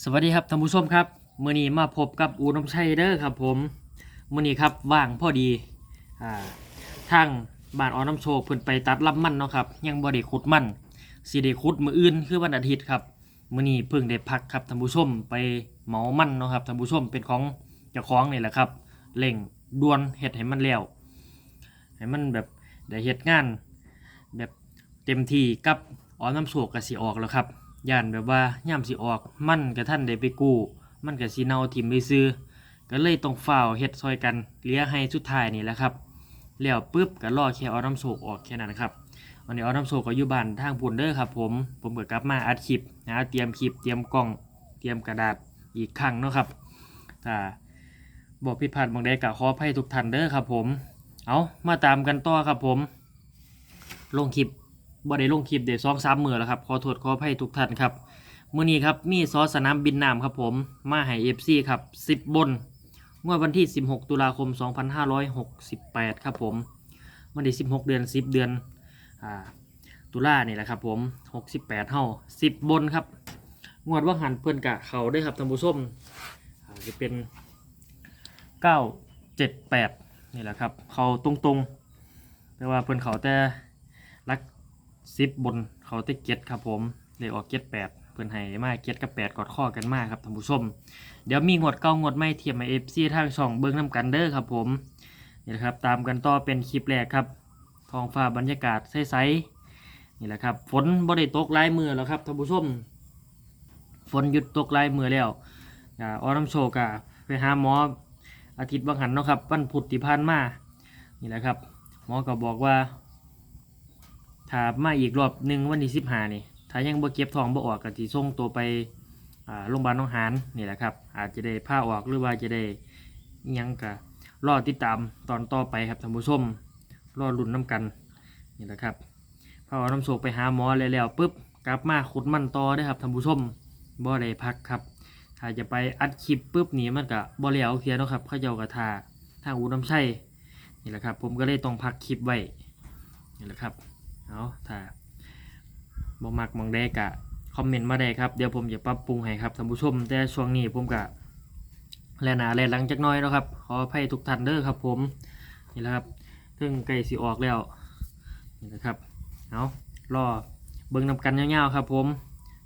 สวัสดีครับท่านผู้ชมครับมื้อนี้มาพบกับอูน้ำชัยเด้อครับผมมื้อนี้ครับว่างพอดีอ่าทางบ้านออน้ำโชคเพิ่นไปตัดลำมันเนาะครับยังบ่ได้ขุดมันสิได้ขุดมื้ออื่นคือวันอาทิตย์ครับมื้อนี้เพิ่งได้พักครับท่านผู้ชมไปเหมามันเนาะครับท่านผู้ชมเป็นของเจ้าของนี่แหละครับเร่งด่วนเฮ็ดให้มันแล้วให้มันแบบได้เฮ็ดงาน แบบเต็มที่กับออน้ำโชคก็สิออกแล้วครับ ย่านแบบว่าย่ำสิออกมันกับท่านได้ไปกู้ มันกับสีเนาถิ่มไปซื้อก็เลยต้องฝ้าวเฮ็ดซอยกันเลี้ยให้สุดท้ายนี่แหละครับแล้วปุ๊บก็รอแค่เอาน้ำโศกออกแค่นั้นครับวันนี้เอาน้ำโศกก็อยู่บ้านทางพุ่นเด้อครับ ผมผมก็กลับมาอัดคลิปนะเตรียมคลิปเตรียมกล้องเตรียมกระดาษอีกครั้งเนาะครับถ้าบอกผิดพลาดบางใดก็ขออภัยทุกท่านเด้อครับ ผม เอามาตามกันต่อครับผม ลงคลิป บ่ได้ลงคลิปเดี๋ยวสองสามมือแล้วครับ ขอโทษขออภัยทุกท่านครับมื้อนี้ครับมีซอสนามบินน้ำครับผม มาให้ FC ครับ10บบนงวดวันที่ 16 ตุลาคม 2568 ครับผมวันที่ 16 เดือน 10 เดือนอ่าตุลานี่แหละครับผม 68เท่า10 บนครับ งวดว่าหันเพื่อนกะเขาได้วยครับท่านผู้ชมจะเป็น 978 นี่แหละครับ เขาตรงๆแต่ว่าเพื่อนเขาแต่รัก สิบบนเขาได้เก็ตครับผมเลยออกเก็ตแปดเพื่อนให้มาเก็ตกับแปดกอดข้อกันมากครับท่านผู้ชม เดี๋ยวมีงวดเก้างวดไม่เทียมมาเอฟซีทางช่องเบิ้งน้ำกันเด้อครับผมนี่แหละครับตามกันต่อเป็นคลิปแรกครับท้องฟ้าบรรยากาศใสๆนี่แหละครับฝนบ่ได้ตกลายมือแล้วครับท่านผู้ชมฝนหยุดตกลายมือแล้วอ่าออน้ำโชกะไปหาหมออาทิตย์บางหันเนาะครับวันพุธที่ผ่านมานี่แหละครับ หมอก็บอกว่า ถ้ามาอีกรอบหนึ่งวันที่สิบห้านี่ถ้ายังบ่เก็บทองบ่ออกก็สิส่งตัวไปโรงพยาบาลน้องหานนี่แหละครับ อาจจะได้ผ้าออกหรือว่าจะได้ยังก็รอติดตามตอนต่อไปครับท่านผู้ชมรอลุ้นน้ำกันนี่แหละครับพอเอาน้ำโศกไปหาหมอแล้วแล้วปุ๊บกลับมาขุดมันต่อได้ครับท่านผู้ชมบ่ได้พักครับ ถ้าจะไปอัดคลิปปุ๊บนี่มันก็บ่แล้วเพียเนะครับเขาเจ้ากระทาทางอูน้ำใช่นี่แหละครับ ผมก็เลยต้องพักคลิปไว้นี่แหละครับ เอาถ้าบ่มักมองได้กะคอมเมนต์มาได้ครับ เดี๋ยวผมจะปรับปรุงให้ครับท่านผู้ชม แต่ช่วงนี้ผมกะแลหนาแลหลังจักน้อยเนาะครับ ขออภัยทุกท่านเด้อครับ ผมนี่แหละครับถึงไก่สีออกแล้วนี่แหละครับเอารอเบิ่งนำกันยาวๆครับ ผม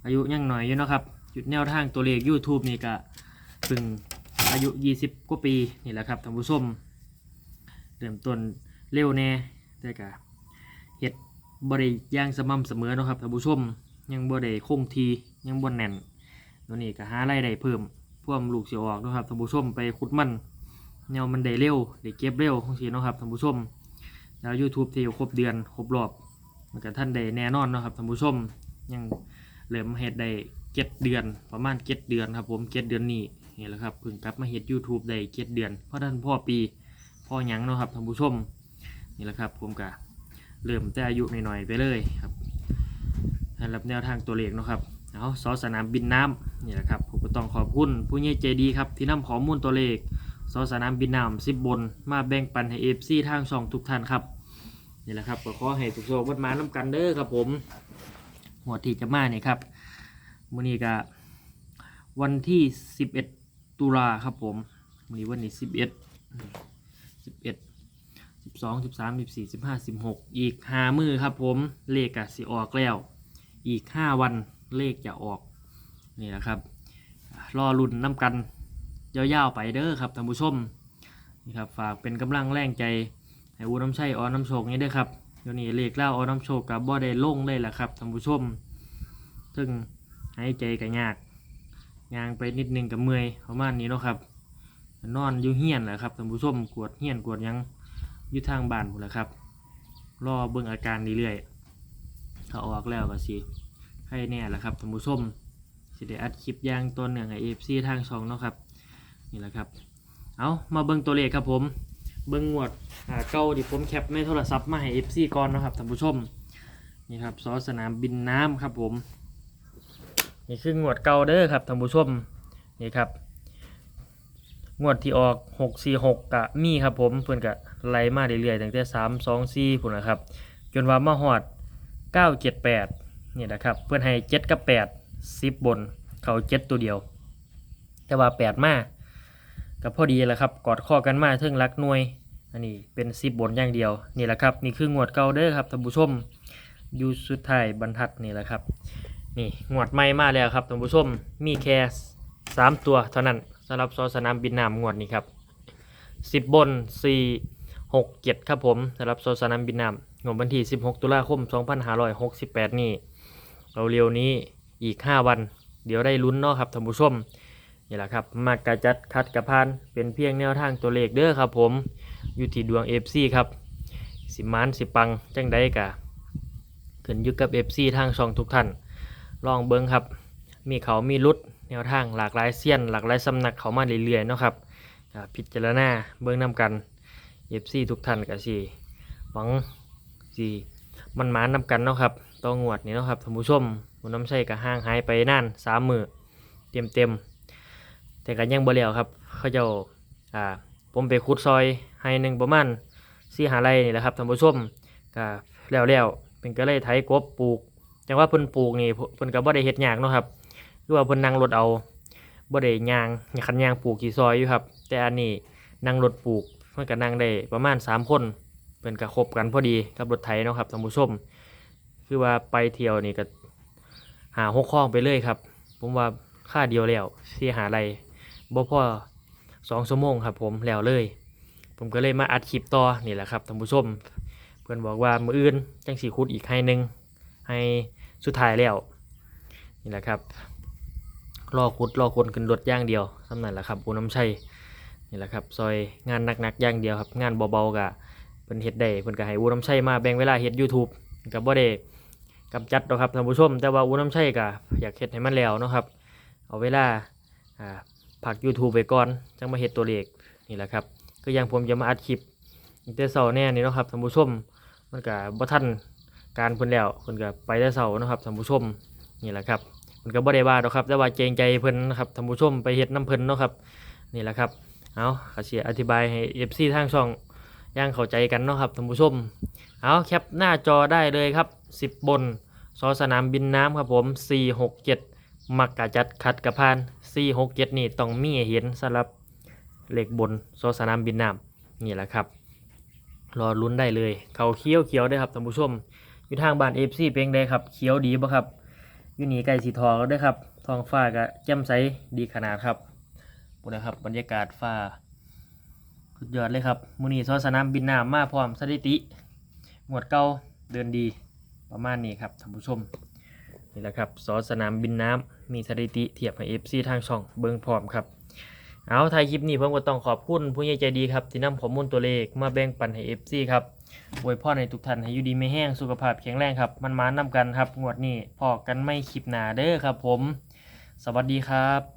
อายุยังหน่อยอยู่เนาะครับจุดแนวทางตัวเลข YouTube นี่กะเพิ่งอายุ 20 กว่าปีนี่แหละครับท่านผู้ชมเริ่มต้นเร็วแน่แต่กะเฮ็ด บริย่างสม่ำเสมอเนาะครับท่านผู้ชมยังบ่ได้คงทียังบ่แน่นตัวนี้ก็หาไรายได้เพิ่มเพื่อมลูกเสิออกเนาะครับท่านผู้ชมไปขุดมันแนวมันได้เร็วได้เก็บเร็วของสิเนาะครับท่านผู้ชมแล้ว YouTube ที่ครบเดือนครบรอบมันก็ท่านได้แน่นอนเนาะครับท่านผู้ชมยังเริ่มเฮ็ดได้เจ็ดเดือนประมาณเจ็ดเดือนครับผมเจ็ดเดือนนี้นี่แหละครับเพิ่งกลับมาเฮ็ด YouTube ได้เจ็ดเดือนเพราะท่านพ่อปีพ่อหยังเนาะครับท่านผู้ชมนี่แหละครับผมก็ เริ่มแต่อายุหน่อยๆไปเลยครับสำหรับแนวทางตัวเลขนะครับเอาซอสนามบินน้ำนี่แหละครับผมก็ต้องขอบคุณผู้ใหญ่ใจดีครับที่นำข้อมูลตัวเลขซอสนามบินน้ำสิบบน มาแบ่งปันให้เอฟซีทางช่องทุกท่านครับนี่แหละครับก็ขอให้ทุกโชควัดมาน้ำกันเด้อครับผมหัวที่จะมาเนี่ยครับมื้อนี้ก็วันที่ 11 ตุลาครับผมมื้อนี้วันนี้ 11 11สิบส องสิบสามสิบสี่สิบห้าสิบหกอีกห้ามือครับผมเลขกะสิออกแล้ว อีกห้าวันเลขจะออกนี่แหละครับรอรุ่นน้ำกันยาวๆไปเด้อครับท่านผู้ชมนี่ครับฝากเป็นกำลังแรงใจให้อูน้ำใช่ออน้ำโชคนี้ด้อครับเดี๋ยวนี้เลขเล่าออน้ำโชคกับบ่ได้ลงเลยแหละครับท่านผู้ชม ซึ่งหายใจก็ยากยางไปนิดนึงกับเมื่อยประมาณนี้เนาะครับ นอนอยู่เฮียนแหละครับท่านผู้ชมกวดเฮียนกวดยัง อยู่ทางบ้านผมแหละครับ รอเบิ่งอาการเรื่อยๆถ้าออกแล้วก็สิให้แน่แหละครับท่านผู้ชมสิได้อัดคลิปย่างตัวหนึ่งให้เอฟซีทางช่องเนาะครับนี่แหละครับเอามาเบิ่งตัวเลขครับผมเบิ่งงวดเก้าที่ผมแคปในโทรศัพท์มาให้เอฟซีก่อนนะครับท่านผู้ชมนี่ครับซอสนามบินน้ำครับผมนี่คืองวดเก่าเด้อครับท่านผู้ชมนี่ครับ งวดที่ออก 646กะมีครับผมเพื่อนกะไล่มาเรื่อยๆตั้งแต่3 2 4พุ่นนะครับ จนว่ามาฮอด 978นี่นะครับ เพื่อนให้ 7 กับ 8 10 บน เขา7 ตัวเดียว แต่ว่าแปดมากับพอดีแหละครับ กอดข้อกันมาเทิงรักหน่วย อันนี้เป็นสิบบนอย่างเดียว นี่แหละครับ นี่คืองวดเก่าเด้อครับท่านผู้ชมอยู่สุดท้ายบรรทัดนี่แหละครับ นี่งวดใหม่มาแล้วครับท่านผู้ชมมีแค่สามตัวเท่านั้น สำหรับซอสนามบินน้ำงวดนี้ครับสิบบนสี่หกเจ็ดครับผมสำหรับซสนามบินน้ำงวดวันที่สิบหกตุลาคมสองพันห้าร้อยหกสิบแปดนี่เราเร็วนี้อีกห้าวัน เดี๋ยวได้ลุ้นเนาะครับท่านผู้ชมนี่แหละครับมากกระจัดคัดกระพานเป็นเพียงแนวทางตัวเลขเด้อครับผมอยู่ที่ดวง FC ครับสิมานสิปังจังได้กะขึ้นอยู่กับ FC ทางช่องทุกท่าน ลองเบิ้งครับ มีเขามีรุด แนวทางหลากหลายเซียน หลากหลายสำนักเขามาเรื่อยๆเนาะครับพิจารณาเบิ้องนำกัน FC ทุกท่านก็สิหวังสิมันหมานนำกันเนาะครับต้องงวดนี่เนาะครับท่านผู้ชมมันน้ำใช่กับห้างหายไปนานสามมือเต็มเต็มๆแต่กันยังบ่แล้วครับ เขาเจ้าอ่าผมไปขุดซอยให้หนึ่งประมาณสี่หาไรนี่แหละครับท่านผู้ชมก็แล้วแล้วๆเป็นก็เลยไถกบปลูกจังว่าเพิ่นปลูกนี่เพิ่นเพิ่นก็บ่ได้เฮ็ดยากเนาะครับ คือว่าเพิ่นนั่งรถเอาบ่ได้ยางคันยางปลูกกี่ซอยอยู่ครับ แต่อันนี้นั่งรถปลูกเพิ่นก็นั่งได้ประมาณสามคนเพิ่นก็ครบกันพอดีกับรถไถเนาะครับท่านผู้ชมคือว่าไปเที่ยวนี่ก็หาหกข้องไปเลยครับ ผมว่าค่าเดียวแล้วที่หาอะไรบ่พอสองชั่วโมงครับผมแล้วเลย ผมก็เลยมาอัดคลิปต่อนี่แหละครับท่านผู้ชม เพื่อนบอกว่ามืออื่นจังสีคุดอีกให้หนึ่งให้สุดท้ายแล้วนี่แหละครับ รอขุดรอคนขึ้นรถย่างเดียวสำนั่นแหละครับปูน้ำชัยนี่แหละครับซอยงานหนักๆอย่างเดียวครับงานเบาๆกะเพิ่นเฮ็ดได้เพิ่นก็ให้อูน้ำชัยมาแบ่งเวลาเฮ็ด YouTube กับบ่ได้กำจัดหรอกครับท่านผู้ชม แต่ว่าอูน้ำชัยก็อยากเฮ็ดให้มันแล้วเนาะครับเอาเวลาอ่าพัก YouTube ไปก่อนจังมาเฮ็ดตัวเลขนี่แหละครับก็อยังผมจะมาอัดคลิปตั้งแต่เช้าแน่นี่เนาะครับท่านผู้ชมมันก็บ่ทันการเพิ่นแล้วเพิ่นก็ไปแต่เสาร์นะครับท่านผู้ชมนี่แหละครับ เพิ่นก็บ่ได้ว่าดอกครับ แต่ว่าเกรงใจเพิ่นนะครับท่านผู้ชมไปเฮ็ดน้ำเพิ่นเนาะครับนี่แหละครับเอาข้าสิอธิบายให้ FC ทางช่องย่างเข้าใจกันเนาะครับท่านผู้ชมเอาแคปหน้าจอได้เลยครับ 10 บนซอสนามบินน้ำครับผม 467 มักกะจัดคัดกระพาน 467 นี่ต้องมีเห็นสำหรับเลขบนซอสนามบินน้ำนี่แหละครับรอลุ้นได้เลย เขาเคี้ยวเคี้ยวได้ครับท่านผู้ชม อยู่ทางบ้านเอฟซีเพียงใดครับเขียวดีบ่ครับ อยู่นี่ใกล้สีทองแล้วด้วยครับทองฟ้าก็แจ่มใสดีขนาดครับบุนะครับบรรยากาศฟ้าสุดยอดเลยครับมูนีซอสนามบินน้ำมาพร้อมสถิติ หมวดเก่าเดินดีประมาณนี้ครับท่านผู้ชมนี่แหละครับซอสนามบินน้ำมีสถิติเทียบให้เอฟซีทางช่องเบิ้งพร้อมครับเอาทายคลิปนี้ผมก็ต้องขอบคุณผู้ใหญ่ใจดีครับที่นำข้อมูลตัวเลขมาแบ่งปันให้เอฟซีครับ อวยพรในทุกท่านให้อยู่ดีไม่แห้งสุขภาพแข็งแรงครับ มันมานำกันครับ งวดนี้พอกันไม่คลิปหนาเด้อครับผม สวัสดีครับ